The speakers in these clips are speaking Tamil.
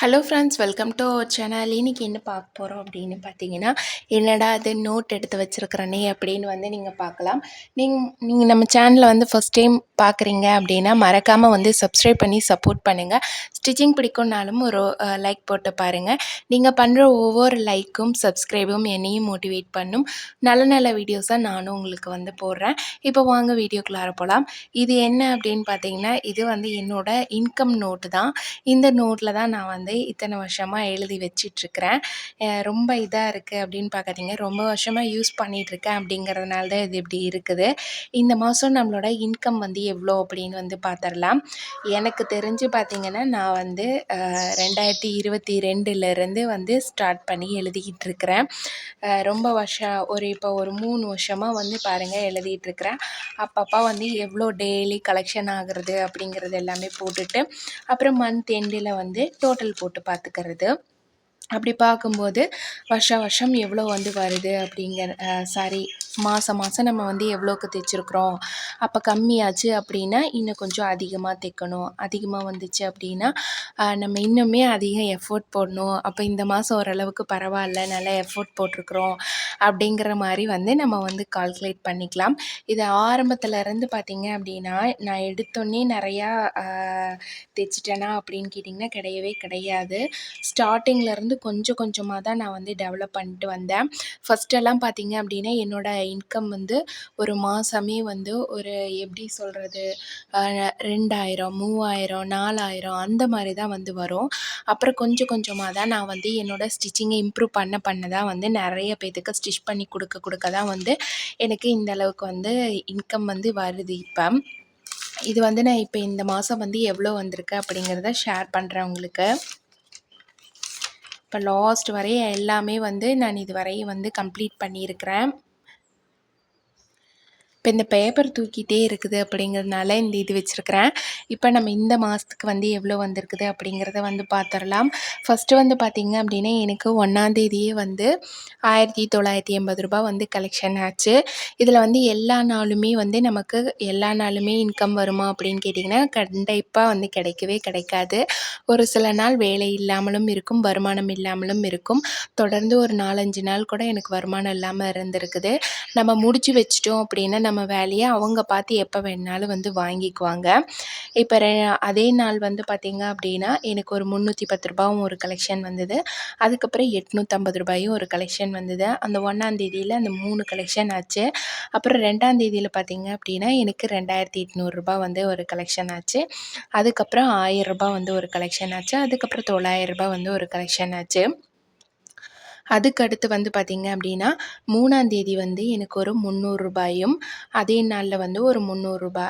Hello friends welcome to our channel இன்றைக்கி என்ன பார்க்க போகிறோம் அப்படின்னு பார்த்தீங்கன்னா என்னடா அது நோட் எடுத்து வச்சுருக்கிறனே அப்படின்னு வந்து நீங்கள் பார்க்கலாம். நீங்கள் நீங்கள் நம்ம சேனலை வந்து ஃபஸ்ட் டைம் பார்க்குறீங்க அப்படின்னா மறக்காமல் வந்து சப்ஸ்கிரைப் பண்ணி சப்போர்ட் பண்ணுங்கள் ஸ்டிச்சிங் பிடிக்கும்னாலும் ஒரு லைக் போட்டு பாருங்கள் நீங்கள் பண்ணுற ஒவ்வொரு லைக்கும் சப்ஸ்கிரைபும் என்னையும் மோட்டிவேட் பண்ணும். நல்ல நல்ல வீடியோஸாக நானும் உங்களுக்கு வந்து போடுறேன். இப்போ வாங்க வீடியோக்குள்ளார போகலாம் இது என்ன அப்படின்னு பார்த்தீங்கன்னா இது வந்து என்னோட இன்கம் நோட்டு தான். இந்த நோட்டில் தான் நான் வந்து வந்து இத்தனை வருஷமாக எழுதி வச்சிட்ருக்கிறேன். ரொம்ப இதாக இருக்குது அப்படின்னு பார்க்காதீங்க. ரொம்ப வருஷமாக யூஸ் பண்ணிகிட்ருக்கேன் அப்படிங்கிறதுனால தான் இது இப்படி இருக்குது. இந்த மாதம் நம்மளோட இன்கம் வந்து எவ்வளோ அப்படின்னு வந்து பார்த்துடலாம் எனக்கு தெரிஞ்சு பார்த்திங்கன்னா நான் வந்து ரெண்டாயிரத்தி இருபத்தி ரெண்டுலேருந்து வந்து ஸ்டார்ட் பண்ணி எழுதிக்கிட்டு இருக்கிறேன் ரொம்ப வருஷம் ஒரு இப்போ ஒரு மூணு வருஷமாக வந்து பாருங்கள் எழுதிட்டுருக்கிறேன் அப்பப்போ வந்து எவ்வளோ டெய்லி கலெக்ஷன் ஆகுறது அப்படிங்கிறது எல்லாமே போட்டுட்டு அப்புறம் மந்த் எண்டில் வந்து டோட்டல் போட்டு பார்த்துக்கிறது அப்படி பார்க்கும்போது வருஷா வருஷம் எவ்வளோ வந்து வருது அப்படிங்கிற சாரி மாதம் மாதம் நம்ம வந்து எவ்வளோக்கு தைச்சிருக்குறோம்? அப்போ கம்மியாச்சு அப்படின்னா இன்னும் கொஞ்சம் அதிகமாக தைக்கணும். அதிகமாக வந்துச்சு அப்படின்னா நம்ம இன்னுமே அதிகம் எஃபோர்ட் போடணும். அப்போ இந்த மாதம் ஓரளவுக்கு பரவாயில்ல நல்லா எஃபோர்ட் போட்டிருக்குறோம் அப்படிங்கிற மாதிரி வந்து நம்ம வந்து கால்குலேட் பண்ணிக்கலாம். இது ஆரம்பத்துலேருந்து பார்த்திங்க அப்படின்னா நான் எடுத்தோன்னே நிறையா தைச்சிட்டேனா அப்படின்னு கேட்டிங்கன்னா கிடையவே கிடையாது. ஸ்டார்டிங்லேருந்து கொஞ்சம் கொஞ்சமாக தான் நான் வந்து டெவலப் பண்ணிட்டு வந்தேன். ஃபஸ்ட்டெல்லாம் பார்த்திங்க அப்படின்னா என்னோடய இன்கம் வந்து ஒரு மாதமே வந்து ஒரு எப்படி சொல்கிறது ரெண்டாயிரம் மூவாயிரம் நாலாயிரம் அந்த மாதிரி தான் வந்து வரும். அப்புறம் கொஞ்சம் கொஞ்சமாக தான் நான் வந்து என்னோடய ஸ்டிச்சிங்கை இம்ப்ரூவ் பண்ண பண்ண தான் வந்து நிறைய பேத்துக்கு ஸ்டிச் பண்ணி கொடுக்க கொடுக்க தான் வந்து எனக்கு இந்த அளவுக்கு வந்து இன்கம் வந்து வருது இப்போ. இது வந்து நான் இப்போ இந்த மாதம் வந்து எவ்வளோ வந்திருக்கு அப்படிங்கிறத ஷேர் பண்ணுறேன் உங்களுக்கு. இப்போ லாஸ்ட் வரையும் எல்லாமே வந்து நான் இது வரையும் வந்து கம்ப்ளீட் பண்ணியிருக்கிறேன். இப்போ இந்த பேப்பர் தூக்கிட்டே இருக்குது அப்படிங்கிறதுனால இந்த இது வச்சுருக்கிறேன். இப்போ நம்ம இந்த மாதத்துக்கு வந்து எவ்வளோ வந்திருக்குது அப்படிங்கிறத வந்து பார்த்துடலாம் ஃபஸ்ட்டு வந்து பார்த்திங்க அப்படின்னா எனக்கு ஒன்றாந்தேதியே வந்து ஆயிரத்தி தொள்ளாயிரத்தி எண்பது ரூபா வந்து கலெக்ஷன் ஆச்சு. இதில் வந்து எல்லா நாளுமே வந்து நமக்கு எல்லா நாளுமே இன்கம் வருமா அப்படின்னு கேட்டிங்கன்னா கண்டிப்பாக வந்து கிடைக்கவே கிடைக்காது. ஒரு சில நாள் வேலை இல்லாமலும் இருக்கும் வருமானம் இல்லாமலும் இருக்கும். தொடர்ந்து ஒரு நாலஞ்சு நாள் கூட எனக்கு வருமானம் இல்லாமல் இருந்திருக்குது. நம்ம முடிச்சு வச்சிட்டோம் அப்படின்னா நம்ம வேலையை அவங்க பார்த்து எப்போ வேணுனாலும் வந்து வாங்கிக்குவாங்க. இப்போ அதே நாள் வந்து பார்த்திங்க அப்படின்னா எனக்கு ஒரு முந்நூற்றி பத்து ரூபாவும் ஒரு கலெக்ஷன் வந்தது. அதுக்கப்புறம் எட்நூற்றம்பது ரூபாயும் ஒரு கலெக்ஷன் வந்தது. அந்த ஒன்றாந்தேதியில் அந்த மூணு கலெக்ஷன் ஆச்சு. அப்புறம் ரெண்டாந்தேதியில் பார்த்திங்க அப்படின்னா எனக்கு ரெண்டாயிரத்தி எட்நூறுரூபா வந்து ஒரு கலெக்ஷன் ஆச்சு. அதுக்கப்புறம் ஆயிரரூபா வந்து ஒரு கலெக்ஷன் ஆச்சு. அதுக்கப்புறம் தொள்ளாயிரரூபா வந்து ஒரு கலெக்ஷன் ஆச்சு. அதுக்கு அடுத்து வந்து பார்த்திங்க அப்படின்னா மூணாந்தேதி வந்து எனக்கு ஒரு முந்நூறுரூபாயும் அதே நாளில் வந்து ஒரு முந்நூறுரூபா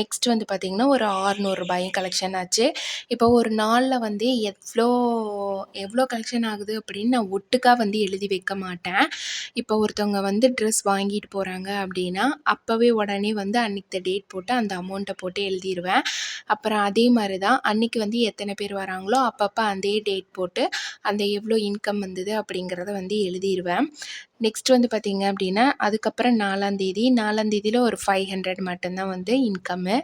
நெக்ஸ்ட் வந்து பார்த்திங்கன்னா ஒரு ஆறுநூறுபாயும் கலெக்ஷன் ஆச்சு. இப்போ ஒரு நாளில் வந்து எவ்வளோ எவ்வளோ கலெக்ஷன் ஆகுது அப்படின்னு நான் ஒட்டுக்காக வந்து எழுதி வைக்க மாட்டேன். இப்போ ஒருத்தவங்க வந்து ட்ரெஸ் வாங்கிட்டு போகிறாங்க அப்படின்னா அப்போவே உடனே வந்து அன்றைக்கி டேட் போட்டு அந்த அமௌண்ட்டை போட்டு எழுதிடுவேன் அப்புறம் அதே மாதிரி தான் அன்றைக்கி வந்து எத்தனை பேர் வராங்களோ அப்பப்போ அதே டேட் போட்டு அந்த எவ்வளோ இன்கம் வந்தது அப்படிங்கிறத வந்து எழுதிடுவேன் நெக்ஸ்ட் வந்து பார்த்திங்க அப்படின்னா அதுக்கப்புறம் நாலாந்தேதி நாலாந்தேதியில் ஒரு ஃபைவ் ஹண்ட்ரட் மட்டும்தான் வந்து இன்கம்மு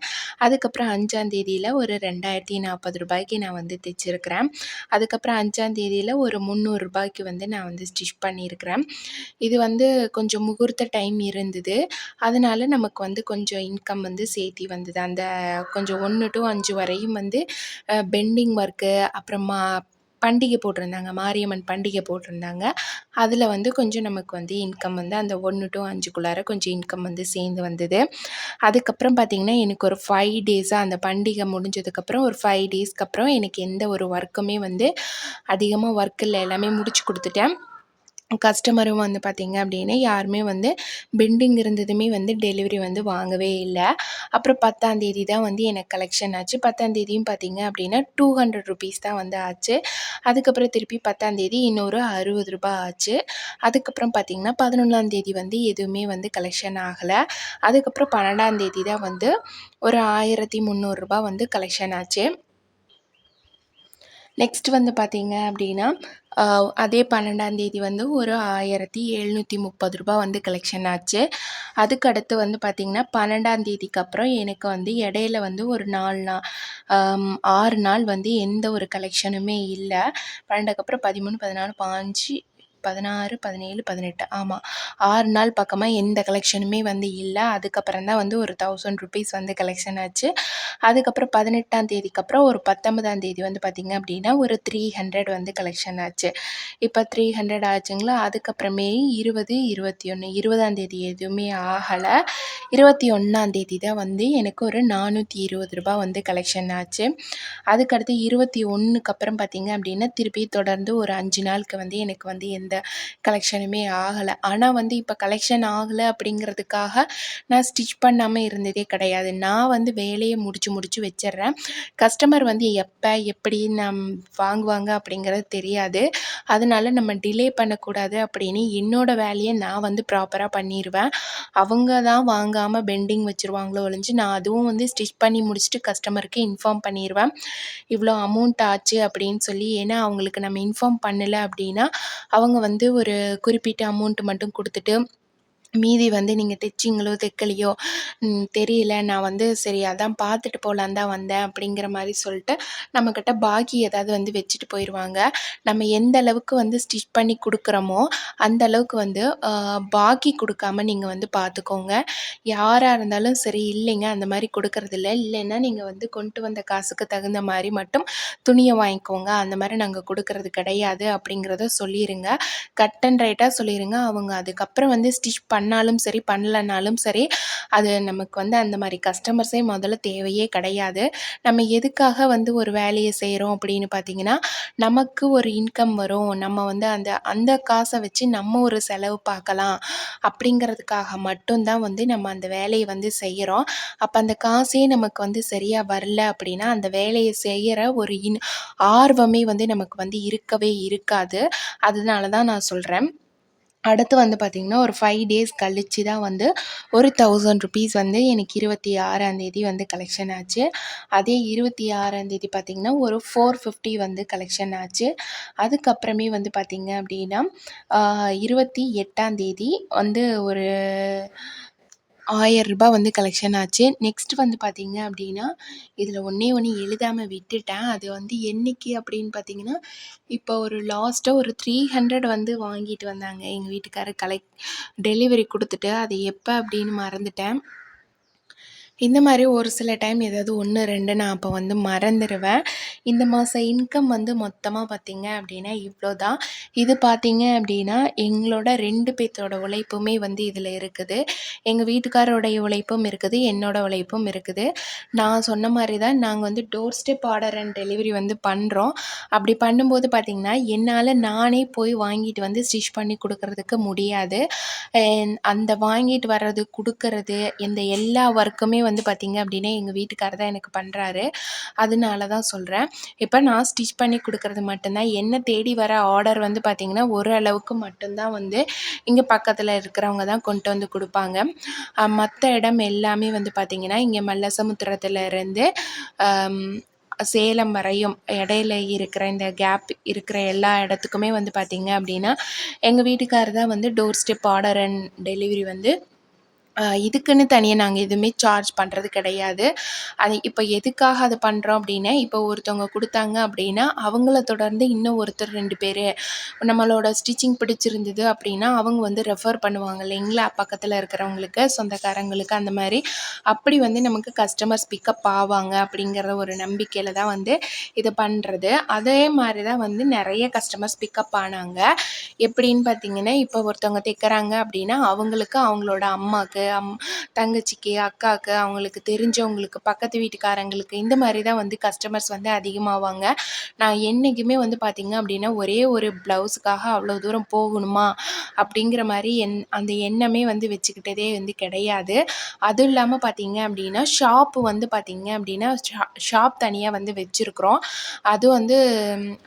அதுக்கப்புறம் அஞ்சாந்தேதியில் ஒரு ரெண்டாயிரத்தி நாற்பது ரூபாய்க்கு நான் வந்து தைச்சிருக்கிறேன். அதுக்கப்புறம் அஞ்சாந்தேதியில் ஒரு முந்நூறுரூபாய்க்கு வந்து நான் வந்து ஸ்டிச் பண்ணியிருக்கிறேன் இது வந்து கொஞ்சம் முகூர்த்த டைம் இருந்தது. அதனால் நமக்கு வந்து கொஞ்சம் இன்கம் வந்து சேர்த்தி வந்தது. அந்த கொஞ்சம் ஒன்று டு அஞ்சு வரையும் வந்து பெண்டிங் ஒர்க்கு அப்புறமா பண்டிகை போட்டிருந்தாங்க. மாரியம்மன் பண்டிகை போட்டிருந்தாங்க. அதில் வந்து கொஞ்சம் நமக்கு வந்து இன்கம் வந்து அந்த ஒன்று டு அஞ்சுக்குள்ளார கொஞ்சம் இன்கம் வந்து சேர்ந்து வந்தது. அதுக்கப்புறம் பார்த்திங்கன்னா எனக்கு ஒரு ஃபைவ் டேஸாக அந்த பண்டிகை முடிஞ்சதுக்கப்புறம் ஒரு ஃபைவ் டேஸ்க்கு அப்புறம் எனக்கு எந்த ஒரு ஒர்க்குமே வந்து அதிகமாக ஒர்க் இல்லை. எல்லாமே முடிச்சு கொடுத்துட்டேன். கஸ்டமரும் வந்து பார்த்திங்க அப்படின்னா யாருமே வந்து பெண்டிங் இருந்ததுமே வந்து டெலிவரி வந்து வாங்கவே இல்லை. அப்புறம் பத்தாந்தேதி தான் வந்து எனக்கு கலெக்ஷன் ஆச்சு. பத்தாந்தேதியும் பார்த்திங்க அப்படின்னா டூ ஹண்ட்ரட் ருபீஸ் தான் வந்து ஆச்சு. அதுக்கப்புறம் திருப்பி பத்தாந்தேதி இன்னொரு அறுபது ரூபாய் ஆச்சு. அதுக்கப்புறம் பார்த்திங்கன்னா பதினொன்றாந்தேதி வந்து எதுவுமே வந்து கலெக்ஷன் ஆகலை. அதுக்கப்புறம் பன்னெண்டாந்தேதி தான் வந்து ஒரு ஆயிரத்தி முந்நூறுரூபா வந்து கலெக்ஷன் ஆச்சு. நெக்ஸ்ட் வந்து பார்த்தீங்க அப்படின்னா அதே பன்னெண்டாம் தேதி வந்து ஒரு ஆயிரத்தி எழுநூற்றி முப்பது ரூபாய் வந்து கலெக்ஷன் ஆச்சு. அதுக்கு அடுத்து வந்து பார்த்திங்கன்னா பன்னெண்டாம் தேதிக்கு அப்புறம் எனக்கு வந்து இடையில வந்து ஒரு நாலு நாள் ஆறு நாள் வந்து எந்த ஒரு கலெக்ஷனுமே இல்லை. பன்னெண்டுக்கு அப்புறம் பதிமூணு பதினாலு பாஞ்சு பதினாறு பதினேழு பதினெட்டு. ஆமாம் ஆறு நாள் பக்கமாக எந்த கலெக்ஷனுமே வந்து இல்லை. அதுக்கப்புறம் தான் வந்து ஒரு தௌசண்ட் ருபீஸ் வந்து கலெக்ஷன் ஆச்சு. அதுக்கப்புறம் பதினெட்டாம் தேதிக்கு அப்புறம் ஒரு பத்தொன்பதாம் தேதி வந்து பார்த்திங்க அப்படின்னா ஒரு த்ரீ ஹண்ட்ரட் வந்து கலெக்ஷன் ஆச்சு. இப்போ த்ரீ ஹண்ட்ரட் ஆச்சுங்களா? அதுக்கப்புறமே இருபது இருபத்தி ஒன்று இருபதாம் தேதி எதுவுமே ஆகலை. இருபத்தி ஒன்றாம் தேதி தான் வந்து எனக்கு ஒரு நானூற்றி இருபது ரூபா வந்து கலெக்ஷன் ஆச்சு. அதுக்கடுத்து இருபத்தி ஒன்றுக்கு அப்புறம் பார்த்திங்க அப்படின்னா திருப்பி தொடர்ந்து ஒரு அஞ்சு நாளுக்கு வந்து எனக்கு வந்து எந்த கலெக்ஷனுமே ஆகலை. ஆனால் வந்து இப்போ கலெக்ஷன் ஆகலை அப்படிங்கிறதுக்காக நான் ஸ்டிச் பண்ணாமல் இருந்ததே கிடையாது. நான் வந்து வேலையை முடிச்சு முடிச்சு வச்சிடுறேன். கஸ்டமர் வந்து எப்போ எப்படி நம் வாங்குவாங்க அப்படிங்கிறது தெரியாது. அதனால நம்ம டிலே பண்ணக்கூடாது அப்படின்னு என்னோட வேலையை நான் வந்து ப்ராப்பராக பண்ணிடுவேன் அவங்க தான் வாங்காமல் பெண்டிங் வச்சுருவாங்களோ ஒழிஞ்சு நான் அதுவும் வந்து ஸ்டிச் பண்ணி முடிச்சுட்டு கஸ்டமருக்கு இன்ஃபார்ம் பண்ணிடுவேன் இவ்வளோ அமௌண்ட் ஆச்சு அப்படின்னு சொல்லி ஏன்னா அவங்களுக்கு நம்ம இன்ஃபார்ம் பண்ணலை அப்படின்னா அவங்க வந்து ஒரு குறிப்பிட்ட அமௌண்ட் மட்டும் கொடுத்துட்டு மீதி வந்து நீங்கள் தைச்சிங்களோ தைக்கலையோ தெரியல. நான் வந்து சரி அதான் பார்த்துட்டு போகலான் தான் வந்தேன் அப்படிங்கிற மாதிரி சொல்லிட்டு நம்மக்கிட்ட பாக்கி ஏதாவது வந்து வச்சுட்டு போயிடுவாங்க நம்ம எந்த அளவுக்கு வந்து ஸ்டிச் பண்ணி கொடுக்குறோமோ அந்த அளவுக்கு வந்து பாக்கி கொடுக்காம நீங்கள் வந்து பார்த்துக்கோங்க யாராக இருந்தாலும் சரி இல்லைங்க அந்த மாதிரி கொடுக்கறதில்ல. இல்லைன்னா நீங்கள் வந்து கொண்டு வந்த காசுக்கு தகுந்த மாதிரி மட்டும் துணியை வாங்கிக்கோங்க. அந்த மாதிரி நாங்கள் கொடுக்கறது கிடையாது அப்படிங்கிறத சொல்லிடுங்க கட் அண்ட் ரைட்டாக சொல்லிடுங்க அவங்க அதுக்கப்புறம் வந்து ஸ்டிச் பண்ண பண்ணாலும் சரி பண்ணலனாலும் சரி அது நமக்கு வந்து அந்த மாதிரி கஸ்டமர்ஸே முதல்ல தேவையே கிடையாது. நம்ம எதுக்காக வந்து ஒரு வேலையை செய்கிறோம் அப்படின்னு பார்த்தீங்கன்னா நமக்கு ஒரு இன்கம் வரும். நம்ம வந்து அந்த அந்த காசை வச்சு நம்ம ஒரு செலவு பார்க்கலாம். அப்படிங்கிறதுக்காக மட்டும்தான் வந்து நம்ம அந்த வேலையை வந்து செய்கிறோம் அப்போ அந்த காசே நமக்கு வந்து சரியாக வரல அப்படின்னா அந்த வேலையை செய்கிற ஒரு இன் ஆர்வமே வந்து நமக்கு வந்து இருக்கவே இருக்காது. அதனால தான் நான் சொல்கிறேன் அடுத்து வந்து பார்த்திங்கன்னா ஒரு ஃபைவ் டேஸ் கழித்து தான் வந்து ஒரு தௌசண்ட் ருபீஸ் வந்து எனக்கு இருபத்தி ஆறாந்தேதி வந்து கலெக்ஷன் ஆச்சு. அதே இருபத்தி ஆறாந்தேதி பார்த்திங்கன்னா ஒரு ஃபோர் ஃபிஃப்டி வந்து கலெக்ஷன் ஆச்சு. அதுக்கப்புறமே வந்து பார்த்திங்க அப்படின்னா இருபத்தி எட்டாந்தேதி வந்து ஒரு ஆயிரம் ரூபாய் வந்து கலெக்ஷன் ஆச்சு. நெக்ஸ்ட் வந்து பார்த்திங்க அப்படின்னா இதில் ஒன்றே ஒன்று எழுதாமல் விட்டுட்டேன். அது வந்து என்னைக்கு அப்படின்னு பார்த்தீங்கன்னா இப்போ ஒரு லாஸ்ட்டாக ஒரு த்ரீ ஹண்ட்ரட் வந்து வாங்கிட்டு வந்தாங்க. எங்கள் வீட்டுக்காரர் கலெக்ட் டெலிவரி கொடுத்துட்டு அது எப்போ அப்படின்னு மறந்துட்டேன். இந்த மாதிரி ஒரு சில டைம் ஏதாவது ஒன்று ரெண்டு நான் அப்போ வந்து மறந்துடுவேன் இந்த மாதம் இன்கம் வந்து மொத்தமாக பார்த்திங்க அப்படின்னா இவ்வளோ தான் இது பார்த்தீங்க அப்படின்னா எங்களோட ரெண்டு பேர்த்தோட உழைப்புமே வந்து இதில் இருக்குது. எங்கள் வீட்டுக்காரோடைய உழைப்பும் இருக்குது என்னோட உழைப்பும் இருக்குது. நான் சொன்ன மாதிரி தான் நாங்கள் வந்து door step order and delivery வந்து பண்ணுறோம் அப்படி பண்ணும்போது பார்த்திங்கன்னா என்னால் நானே போய் வாங்கிட்டு வந்து ஸ்டிச் பண்ணி கொடுக்கறதுக்கு முடியாது. அந்த வாங்கிட்டு வர்றது கொடுக்கறது இந்த எல்லா ஒர்க்குமே வந்து பார்த்திங்க அப்படின்னா எங்கள் வீட்டுக்காரர் தான் எனக்கு பண்ணுறாரு அதனால தான் சொல்கிறேன் இப்போ நான் ஸ்டிச் பண்ணி கொடுக்கறது மட்டும்தான். என்ன தேடி வர ஆர்டர் வந்து பார்த்திங்கன்னா ஒரு அளவுக்கு மட்டும்தான் வந்து இங்கே பக்கத்தில் இருக்கிறவங்க தான் கொண்டு வந்து கொடுப்பாங்க. மற்ற இடம் எல்லாமே வந்து பார்த்திங்கன்னா இங்கே மல்லசமுத்திரத்துல இருந்து சேலம் வரையும் இடையில இருக்கிற இந்த கேப் இருக்கிற எல்லா இடத்துக்குமே வந்து பார்த்திங்க அப்படின்னா எங்கள் வீட்டுக்காரர் தான் வந்து door step order and delivery வந்து இதுக்குன்னு தனியாக நாங்கள் எதுவுமே சார்ஜ் பண்ணுறது கிடையாது. அது இப்போ எதுக்காக அதை பண்ணுறோம் அப்படின்னா இப்போ ஒருத்தவங்க கொடுத்தாங்க அப்படின்னா அவங்கள தொடர்ந்து இன்னும் ஒருத்தர் ரெண்டு பேர் நம்மளோட ஸ்டிச்சிங் பிடிச்சிருந்தது அப்படின்னா அவங்க வந்து ரெஃபர் பண்ணுவாங்க இல்லைங்களா பக்கத்தில் இருக்கிறவங்களுக்கு சொந்தக்காரங்களுக்கு அந்த மாதிரி. அப்படி வந்து நமக்கு கஸ்டமர்ஸ் பிக்கப் ஆவாங்க அப்படிங்கிற ஒரு நம்பிக்கையில் தான் வந்து இதை பண்ணுறது அதே மாதிரி தான் வந்து நிறைய கஸ்டமர்ஸ் பிக்கப் ஆனாங்க. எப்படின்னு பார்த்தீங்கன்னா இப்போ ஒருத்தவங்க தைக்கிறாங்க அப்படின்னா அவங்களுக்கு அவங்களோட அம்மாவுக்கு அம் தங்கச்சிக்கு அக்காவுக்கு அவங்களுக்கு தெரிஞ்சவங்களுக்கு பக்கத்து வீட்டுக்காரங்களுக்கு இந்த மாதிரி தான் வந்து கஸ்டமர்ஸ் வந்து அதிகமாவாங்க. நான் என்றைக்குமே வந்து பார்த்திங்க அப்படின்னா ஒரே ஒரு ப்ளவுஸுக்காக அவ்வளோ தூரம் போகணுமா அப்படிங்கிற மாதிரி என் அந்த எண்ணமே வந்து வச்சுக்கிட்டதே வந்து கிடையாது. அதுவும் இல்லாமல் பார்த்திங்க அப்படின்னா ஷாப்பு வந்து பார்த்திங்க அப்படின்னா ஷாப் தனியாக வந்து வச்சுருக்குறோம். அது வந்து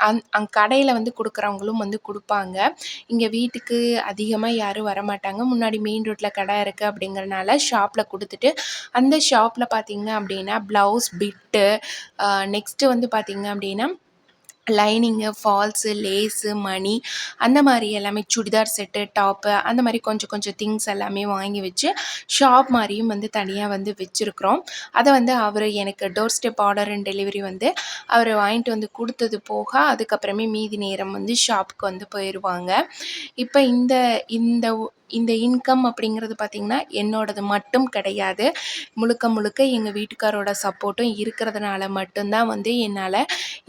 அந் அங் கடையில் வந்து கொடுக்குறவங்களும் வந்து கொடுப்பாங்க. இங்கே வீட்டுக்கு அதிகமாக யாரும் வரமாட்டாங்க. முன்னாடி மெயின் ரோட்டில் கடை இருக்குது அப்படிங்கிறனால ஷாப்பில் கொடுத்துட்டு அந்த ஷாப்பில் பார்த்தீங்க அப்படின்னா ப்ளவுஸ் பிட்டு நெக்ஸ்ட்டு வந்து பார்த்தீங்க அப்படின்னா லைனிங்கு ஃபால்ஸு லேஸு மணி அந்த மாதிரி எல்லாமே சுடிதார் செட்டு டாப்பு அந்த மாதிரி கொஞ்சம் கொஞ்சம் திங்ஸ் எல்லாமே வாங்கி வச்சு ஷாப் மாதிரியும் வந்து தனியாக வந்து வச்சுருக்குறோம். அதை வந்து அவர் எனக்கு door step order and delivery வந்து அவர் வாங்கிட்டு வந்து கொடுத்தது போக அதுக்கப்புறமே மீதி நேரம் வந்து ஷாப்புக்கு வந்து போயிடுவாங்க இப்போ இந்த இந்த இந்த இன்கம் அப்படிங்கிறது பார்த்திங்கன்னா என்னோடது மட்டும் கிடையாது. முழுக்க முழுக்க எங்கள் வீட்டுக்காரோட சப்போர்ட்டும் இருக்கிறதுனால மட்டும்தான் வந்து என்னால்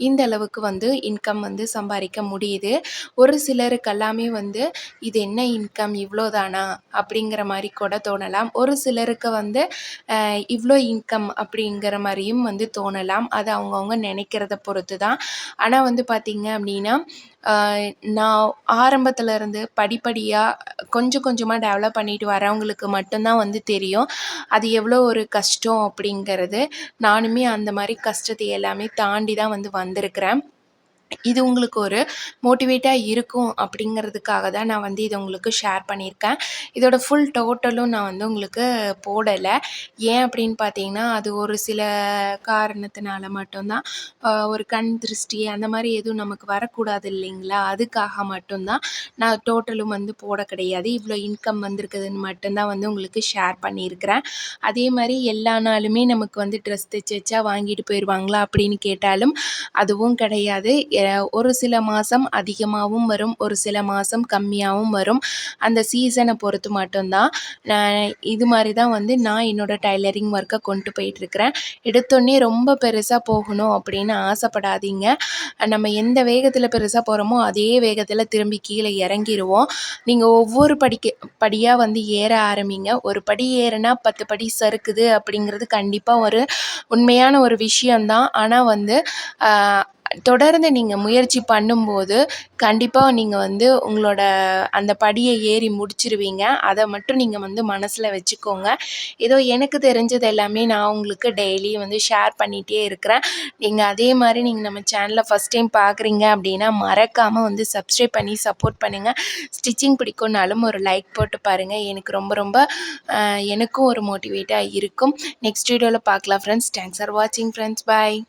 இந்த அளவுக்கு வந்து இன்கம் வந்து சம்பாதிக்க முடியுது. ஒரு சிலருக்கு எல்லாமே வந்து இது என்ன இன்கம் இவ்வளோதானா அப்படிங்கிற மாதிரி கூட தோணலாம். ஒரு சிலருக்கு வந்து இவ்வளோ இன்கம் அப்படிங்கிற மாதிரியும் வந்து தோணலாம். அது அவங்கவுங்க நினைக்கிறத பொறுத்து தான் ஆனால் வந்து பார்த்திங்க அப்படின்னா நான் ஆரம்பத்துலேருந்து படிப்படியாக கொஞ்சம் கொஞ்சமாக டெவலப் பண்ணிட்டு வரவங்களுக்கு மட்டும்தான் வந்து தெரியும். அது எவ்வளோ ஒரு கஷ்டம் அப்படிங்கிறது. நானுமே அந்த மாதிரி கஷ்டத்தை எல்லாமே தாண்டி தான் வந்து வந்திருக்கிறேன். இது உங்களுக்கு ஒரு மோட்டிவேட்டாக இருக்கும் அப்படிங்கிறதுக்காக தான் நான் வந்து இதை உங்களுக்கு ஷேர் பண்ணியிருக்கேன். இதோட ஃபுல் டோட்டலும் நான் வந்து உங்களுக்கு போடலை. ஏன் அப்படின்னு பார்த்தீங்கன்னா அது ஒரு சில காரணத்தினால மட்டும்தான். ஒரு கண் திருஷ்டி அந்த மாதிரி எதுவும் நமக்கு வரக்கூடாது இல்லைங்களா? அதுக்காக மட்டும்தான் நான் டோட்டலும் வந்து போட கிடையாது. இவ்வளோ இன்கம் வந்திருக்குதுன்னு மட்டும்தான் வந்து உங்களுக்கு ஷேர் பண்ணியிருக்கிறேன். அதே மாதிரி எல்லா நாளுமே நமக்கு வந்து ட்ரெஸ் தைச்சு வச்சா வாங்கிட்டு போயிடுவாங்களா அப்படின்னு கேட்டாலும் அதுவும் கிடையாது. ஒரு சில மாதம் அதிகமாகவும் வரும் ஒரு சில மாதம் கம்மியாகவும் வரும். அந்த சீசனை பொறுத்து மட்டும்தான். நான் இது மாதிரி தான் வந்து நான் என்னோட டைலரிங் ஒர்க்கை கொண்டு போயிட்டுருக்கிறேன். எடுத்தோடனே ரொம்ப பெருசாக போகணும் அப்படின்னு ஆசைப்படாதீங்க. நம்ம எந்த வேகத்தில் பெருசாக போகிறோமோ அதே வேகத்தில் திரும்பி கீழே இறங்கிடுவோம் நீங்கள் ஒவ்வொரு படிக்க படியாக வந்து ஏற ஆரம்பிங்க. ஒரு படி ஏறுனா பத்து படி சறுக்குது அப்படிங்கிறது கண்டிப்பாக ஒரு உண்மையான ஒரு விஷயந்தான் ஆனால் வந்து தொடர்ந்து நீங்கள் முயற்சி பண்ணும்போது கண்டிப்பாக நீங்கள் வந்து உங்களோட அந்த படியை ஏறி முடிச்சிருவீங்க. அதை மட்டும் நீங்கள் வந்து மனசில் வச்சுக்கோங்க. ஏதோ எனக்கு தெரிஞ்சது எல்லாமே நான் உங்களுக்கு டெய்லி வந்து ஷேர் பண்ணிகிட்டே இருக்கிறேன். நீங்கள் அதே மாதிரி நீங்கள் நம்ம சேனலை ஃபஸ்ட் டைம் பார்க்குறீங்க அப்படின்னா மறக்காமல் வந்து சப்ஸ்கிரைப் பண்ணி சப்போர்ட் பண்ணுங்கள் ஸ்டிச்சிங் பிடிக்கும்னாலும் ஒரு லைக் போட்டு பாருங்கள் எனக்கு ரொம்ப ரொம்ப எனக்கும் ஒரு மோட்டிவேட்டாக இருக்கும். நெக்ஸ்ட் வீடியோவில் பார்க்கலாம் ஃப்ரெண்ட்ஸ் தேங்க்ஸ் ஃபார் வாட்சிங் ஃப்ரெண்ட்ஸ் பாய்